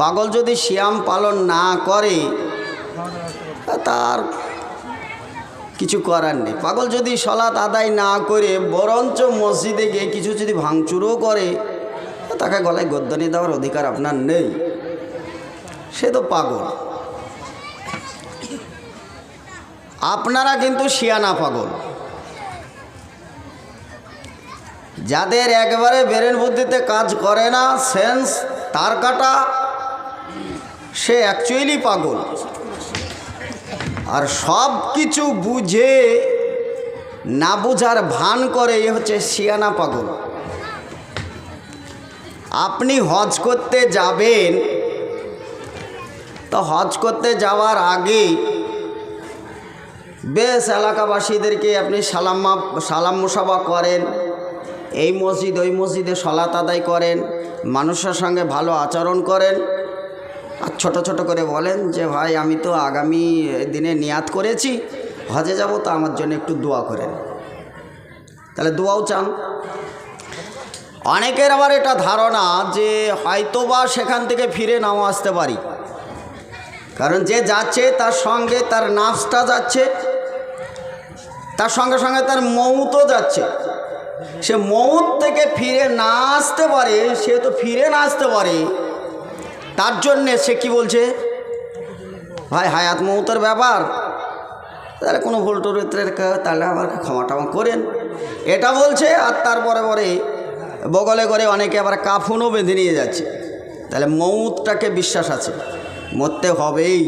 পাগল যদি শ্যাম পালন না করে তার কিছু করার নেই। পাগল যদি সলাৎ আদায় না করে, বরঞ্চ মসজিদে গিয়ে কিছু যদি ভাঙচুরও করে তাকে গলায় গদ্দানি দেওয়ার অধিকার আপনার নেই। সে তো পাগল। আপনারা কিন্তু শিয়ানা পাগল। যাদের একবারে ব্রেন বুদ্ধিতে কাজ করে না, সেন্স, তার কাটা সে অ্যাকচুয়ালি পাগল। আর সব কিছু বুঝে না বুঝার ভান করে এ হচ্ছে শিয়ানা পাগল। আপনি হজ করতে যাবেন, তো হজ করতে যাওয়ার আগে বেশ এলাকাবাসীদেরকে আপনি সালাম্মা সালাম মুসাফা করেন, এই মসজিদ, ওই মসজিদে সলাত আদায় করেন, মানুষের সঙ্গে ভালো আচরণ করেন আর ছোট ছোট করে বলেন যে, ভাই, আমি তো আগামী দিনে নিয়াত করেছি, হজে যাব, তো আমার জন্য একটু দোয়া করেন। তাহলে দোয়াও চান। অনেকের আবার এটা ধারণা যে, হয়তোবা সেখান থেকে ফিরে নাও আসতে পারি। কারণ যে যাচ্ছে, তার সঙ্গে তার নাচটা যাচ্ছে, তার সঙ্গে সঙ্গে তার মৌতও যাচ্ছে। সে মৌত থেকে ফিরে না আসতে পারে, সে তো ফিরে না আসতে পারে তার জন্যে সে কি বলছে? ভাই, হায়াত মৌতের ব্যাপার। তাহলে কোনো ভুল চরিত্রের কা- তাহলে আমাকে ক্ষমা টমা করেন। এটা বলছে আর তারপরে পরে বগলে করে অনেকে আবার কাফুনও বেঁধে নিয়ে যাচ্ছে। তাহলে মৌতটাকে বিশ্বাস আছে। মরতে হবেই।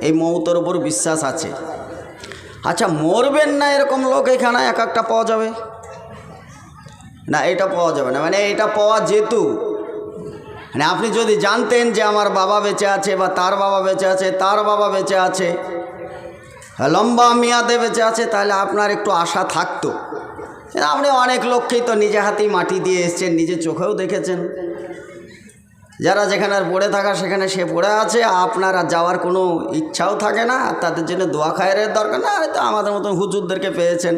এই মৌতের উপর বিশ্বাস আছে। আচ্ছা মরবেন না এরকম লোক এখানে এক একটা পাওয়া যাবে? না, এটা পাওয়া যাবে না। মানে এটা পাওয়া যেত। মানে আপনি যদি জানতেন যে আমার বাবা বেঁচে আছে বা তার বাবা বেঁচে আছে, তার বাবা বেঁচে আছে, লম্বা মেয়াদে বেঁচে আছে, তাহলে আপনার একটু আশা থাকতো। আপনি অনেক লোককেই তো নিজে হাতেই মাটি দিয়ে এসছেন, নিজে চোখেও দেখেছেন। যারা যেখানে আর পড়ে থাকা, সেখানে সে পড়ে আছে, আপনার আর যাওয়ার কোনো ইচ্ছাও থাকে না, আর তাদের জন্য দোয়া খায়ের দরকার না, হয়তো আমাদের মতন হুজুরদেরকে পেয়েছেন।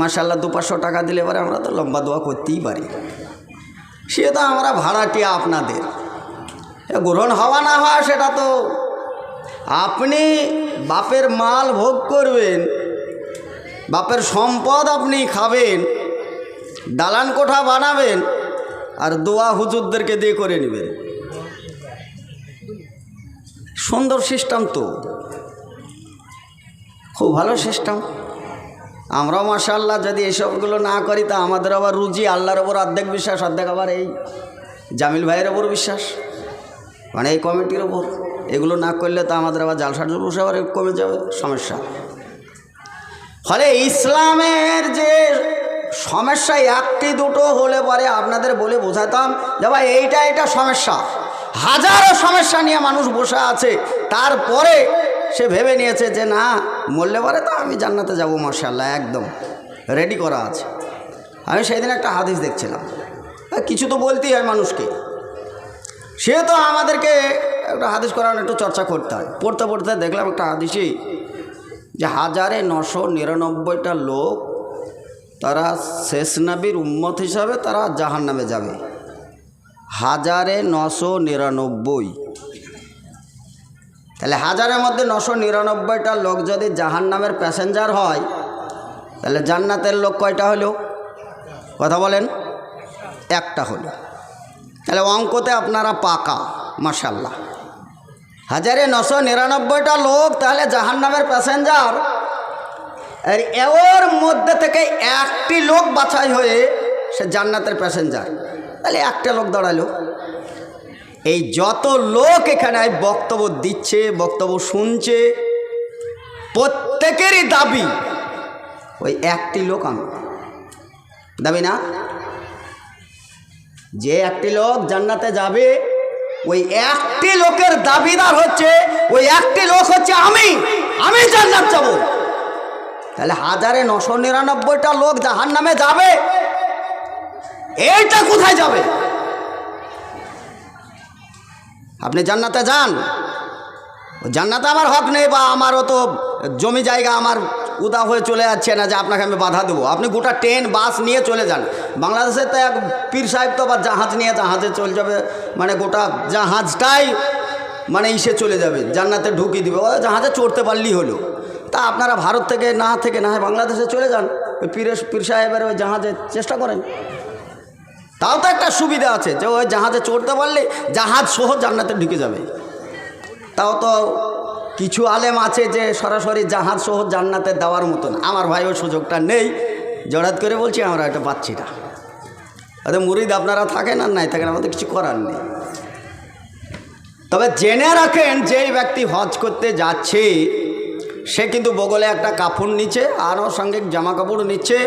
মাসাল্লাহ দু পাঁচশো টাকা দিলে পরে আমরা তো লম্বা দোয়া করতেই পারি। সে তো আমরা ভাড়াটিয়া আপনাদের। গ্রহণ হওয়া না হওয়া সেটা তো আপনি বাপের মাল ভোগ করবেন, বাপের সম্পদ আপনি খাবেন, দালান কোঠা বানাবেন আর দোয়া হুজুরদেরকে দিয়ে করে নেবেন। সুন্দর সিস্টেম তো। খুব ভালো সিস্টেম আমরাও মাসাল্লাহ যদি এসবগুলো না করি, তা আমাদের আবার রুজি, আল্লাহর ওপর অর্ধেক বিশ্বাস, অর্ধেক আবার এই জামিল ভাইয়ের ওপর বিশ্বাস। মানে এই কমিটির ওপর এগুলো না করলে তো আমাদের আবার জালসা জুলুস আবার কমে যাবে, সমস্যা। ফলে ইসলামের যে সমস্যা একটি দুটো হলে পরে আপনাদের বলে বোঝাতাম যে ভাই, এইটা এটা সমস্যা। হাজারো সমস্যা নিয়ে মানুষ বসে আছে। তারপরে সে ভেবে নিয়েছে যে না মরলে পরে তো আমি জান্নাতে যাব মার্শাল্লাহ একদম। রেডি করা আছে। আমি সেই দিন একটা হাদিস দেখছিলাম। কিছু তো বলতেই হয় মানুষকে। সে তো আমাদেরকে একটা হাদিস করার একটু চর্চা করতে হয়। পড়তে পড়তে দেখলাম একটা হাদিসই যে হাজারে নশো নিরানব্বইটা লোক তারা শেষ নবীর উম্মত হিসাবে তারা জাহান নামে যাবে। হাজারে নশো নিরানব্বই। তাহলে হাজারের মধ্যে নশো নিরানব্বইটা লোক যদি জাহান নামের প্যাসেঞ্জার হয়, তাহলে জান্নাতের লোক কয়টা হলো? কথা বলেন। একটা হলো। তাহলে অঙ্কতে আপনারা পাকা মাসাল্লাহ হাজারে নশো নিরানব্বইটা লোক, তাহলে জাহান নামের প্যাসেঞ্জার। আর এর মধ্যে থেকে একটি লোক বাছাই হয়ে সে জান্নাতের প্যাসেঞ্জার। তাহলে একটা লোক দাঁড়াল। এই যত লোক এখানে বক্তব্য দিচ্ছে, বক্তব্য শুনছে, প্রত্যেকেরই দাবি, ওই একটি লোক আমি দাবি না? যে একটি লোক জান্নাতে যাবে, ওই একটি লোকের দাবিদার হচ্ছে, ওই একটি লোক হচ্ছে আমি আমি জান্নাত যাব। তাহলে হাজারে নশো নিরানব্বইটা লোক জাহান নামে যাবে, এইটা কোথায় যাবে? আপনি জান্নাতে যান। জান্নাতে আমার হক নেই বা আমারও তো জমি জায়গা আমার উদা হয়ে চলে যাচ্ছে না যে আপনাকে আমি বাধা দেবো। আপনি গোটা ট্রেন, বাস নিয়ে চলে যান। বাংলাদেশে তো এক পীর সাহেব তো আবার জাহাজ নিয়ে জাহাজে চলে যাবে মানে গোটা জাহাজটাই মানে ইসে চলে যাবে, জান্নাতে ঢুকিয়ে দিবে। ও জাহাজে চড়তে পারলেই হলো। তা আপনারা ভারত থেকে না থেকে না বাংলাদেশে চলে যান। ওই পীরের, পীর সাহেবের ওই জাহাজে চেষ্টা করেন। তাও তো একটা সুবিধা আছে যে ওই জাহাজে চড়তে পারলে জাহাজ সহ জান্নাতে ঢুকে যাবে। তাও তো কিছু আলেম আছে যে সরাসরি জাহাজ সহ জান্নাতে দেওয়ার মতন। আমার ভাই ওই সুযোগটা নেই। জড়াত করে বলছি, আমরা এটা পাচ্ছি না। ওদের মুরিদ, আপনারা থাকেন আর নাই থাকেন, আমাদের কিছু করার নেই। তবে জেনে রাখেন, যেই ব্যক্তি হজ করতে যাচ্ছে, সে কিন্তু বগলে একটা কাপড় নিচ্ছে, আরও সঙ্গে জামা কাপড় নিচ্ছে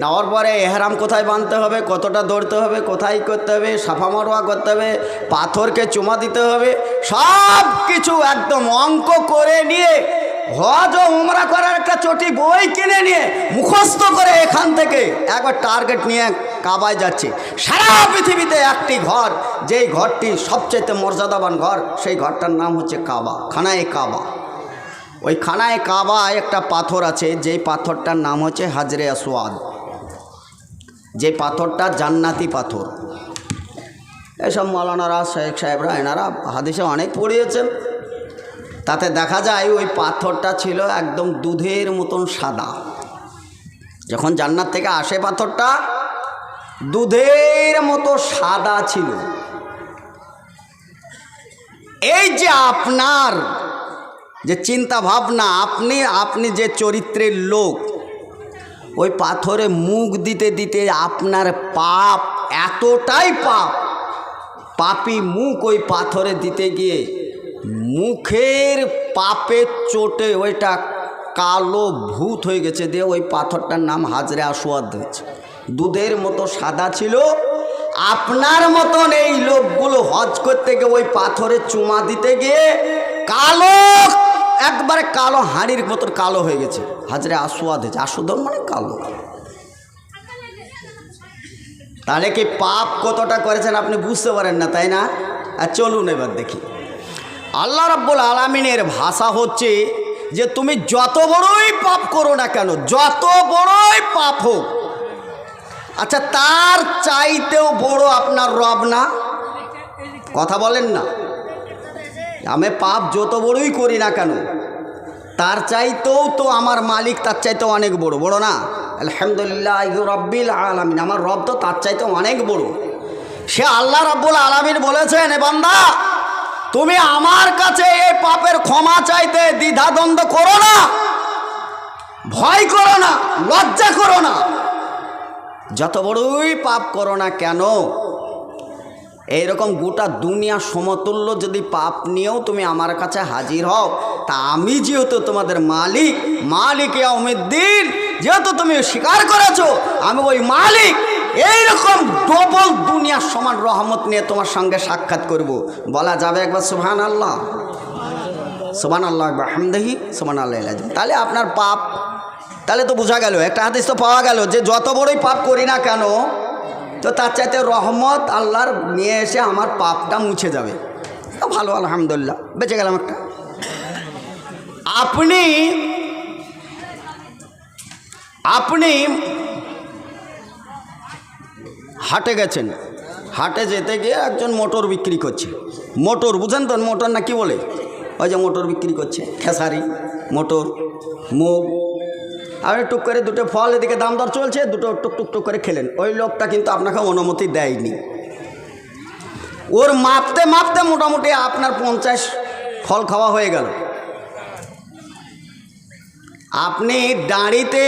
নেওয়ার পরে এহরাম কোথায় বাঁধতে হবে, কতটা দৌড়তে হবে, কোথায় করতে হবে, সাফা মারোয়া করতে হবে, পাথরকে চুমা দিতে হবে, সব কিছু একদম অঙ্ক করে নিয়ে, হজ ও উমরা করার একটা চটি বই কিনে নিয়ে মুখস্থ করে এখান থেকে একবার টার্গেট নিয়ে কাবায় যাচ্ছে। সারা পৃথিবীতে একটি ঘর, যেই ঘরটি সবচেয়ে মর্যাদাবান ঘর, সেই ঘরটার নাম হচ্ছে কাবা, খানায় কাবা। ওই খানায় কাবায় একটা পাথর আছে, যেই পাথরটার নাম হচ্ছে হাজরে আসওয়াদ। যে পাথরটা জান্নাতি পাথর। এসব মৌলানারা, শেখ সাহেবরা, এনারা হাদিসে অনেক পড়িয়েছেন। তাতে দেখা যায় ওই পাথরটা ছিল একদম দুধের মতন সাদা। যখন জান্নাত থেকে আসে পাথরটা, দুধের মতো সাদা ছিল। এই যে আপনার যে চিন্তা ভাবনা আপনি আপনি যে চরিত্রের লোক ওই পাথরে মুখ দিতে দিতে আপনার পাপ এতটাই পাপ। পাপি মুখ ওই পাথরে দিতে গিয়ে মুখের পাপের চোটে ওইটা কালো ভূত হয়ে গেছে দিয়ে ওই পাথরটার নাম হাজরে আসোয়াদ হয়েছে। দুধের মতো সাদা ছিল। আপনার মতন এই লোকগুলো হজ করতে গিয়ে ওই পাথরে চুমা দিতে গিয়ে কালো একবারে কালো হাঁড়ির মতন কালো হয়ে গেছে। হাজরে আসোয়াদ হয়েছে। আসোদন মানে কালো। তাহলে কি পাপ কতটা করেছেন আপনি বুঝতে পারেন না, তাই না? আর চলুন এবার দেখি। আল্লাহ রাব্বুল আলমিনের ভাষা হচ্ছে যে তুমি যত বড়ই পাপ করো না কেন, যত বড়ই পাপ হোক আচ্ছা তার চাইতেও বড় আপনার রব না? কথা বলেন না। আমি পাপ যত বড়ই করি না কেন, তার চাইতেও তো আমার মালিক তার চাইতেও অনেক বড় বড় না? আলহামদুলিল্লাহ রব্বিল আলমিন, আমার রব তো তার চাইতে অনেক বড়। সে আল্লাহ রব্বুল আলমিন বলেছেন, এ বান্দা, তুমি আমার কাছে এই পাপের ক্ষমা চাইতে দ্বিধাদ্বন্দ্ব করো না, ভয় করো না, লজ্জা করো না। যত বড়ই পাপ করো না কেন এইরকম গোটা দুনিয়া সমতুল্য যদি পাপ নিয়েও তুমি আমার কাছে হাজির হও, তা আমি যেহেতু তোমাদের মালিক মালিক দিন যেহেতু তুমি স্বীকার করেছ, আমি ওই মালিক, এইরকম ডবল দুনিয়ার সমান রহমত নিয়ে তোমার সঙ্গে সাক্ষাৎ করব বলা যাবে একবার সুহান আল্লাহ সুবান আল্লাহ একবার হামদেহি সুবান আল্লাহ। তাহলে আপনার পাপ, তাহলে তো বোঝা গেল, একটা হাদিস তো পাওয়া গেল যে যত বড়ই পাপ করি না কেন তো তার চাইতে রহমত আল্লাহর নিয়ে এসে আমার পাপটা মুছে যাবে। ভালো, আলহামদুলিল্লাহ। বেঁচে গেলাম একটা। আপনি আপনি হাটে গেছেন। হাটে যেতে গিয়ে একজন মোটর বিক্রি করছে। মোটর, বুঝেন তো, মোটর না কি বলে? ওই যে মোটর বিক্রি করছে, খেসারি, মোটর, মুগ আপনি টুক করে দুটো ফল এদিকে দাম দর চলছে, দুটো টুক টুক টুক করে খেলেন। ওই লোকটা কিন্তু আপনাকে অনুমতি দেয়নি। ওর মাপতে মাপতে মোটামুটি আপনার পঞ্চাশ ফল খাওয়া হয়ে গেল। আপনি দাঁড়িতে